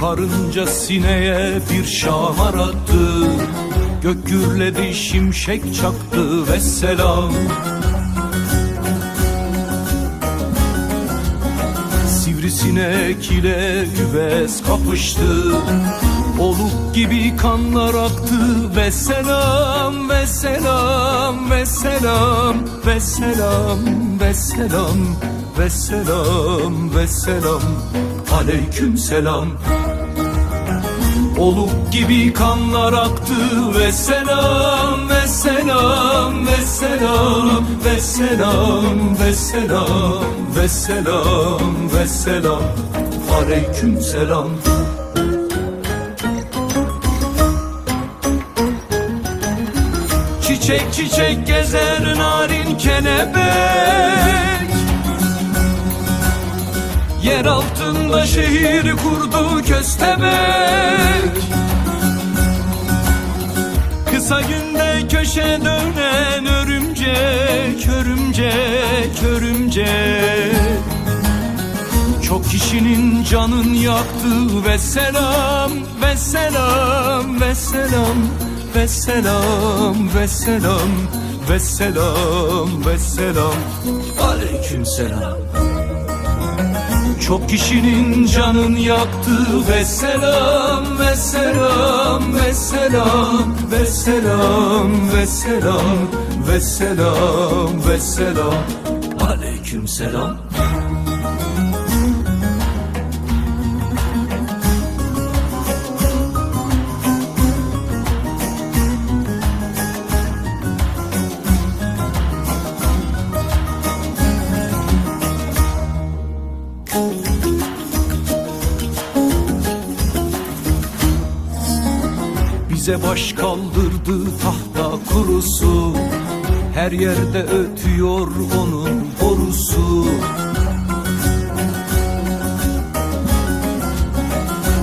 Karınca sineye bir şamar attı Gök gürledi şimşek çaktı ve selam Sivrisinek ile üvez kapıştı. Oluk gibi kanlar aktı ve selam ve selam ve selam ve selam ve selam ve selam ve selam aleyküm selam Oluk gibi kanlar aktı ve selam ve selam ve selam ve selam ve selam ve selam ve selam. Aleyküm selam. Çiçek çiçek gezer narin kelebek. Yer altında şehir kurdu köstebek köşe dönen örümcek, örümcek, örümcek Çok kişinin canın yaktı ve selam, ve selam, ve selam Ve selam, ve selam, ve selam, ve selam. Aleyküm selam çok kişinin canın yaktı ve selam ve selam ve selam ve selam ve selam ve selam ve selam. Aleyküm selam Bize baş kaldırdı tahta kurusu. Her yerde ötüyor onun borusu.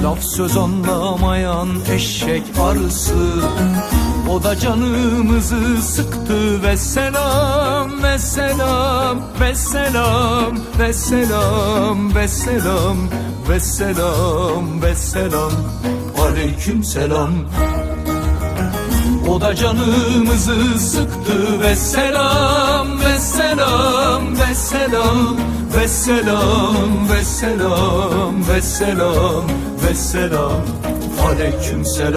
Laf söz anlamayan eşek arısı. O da canımızı sıktı ve selam ve selam ve selam ve selam ve selam ve selam ve selam aleyküm selam. O da canımızı sıktı ve selam ve selam ve selam ve selam ve selam ve selam ve selam. Aleyküm selam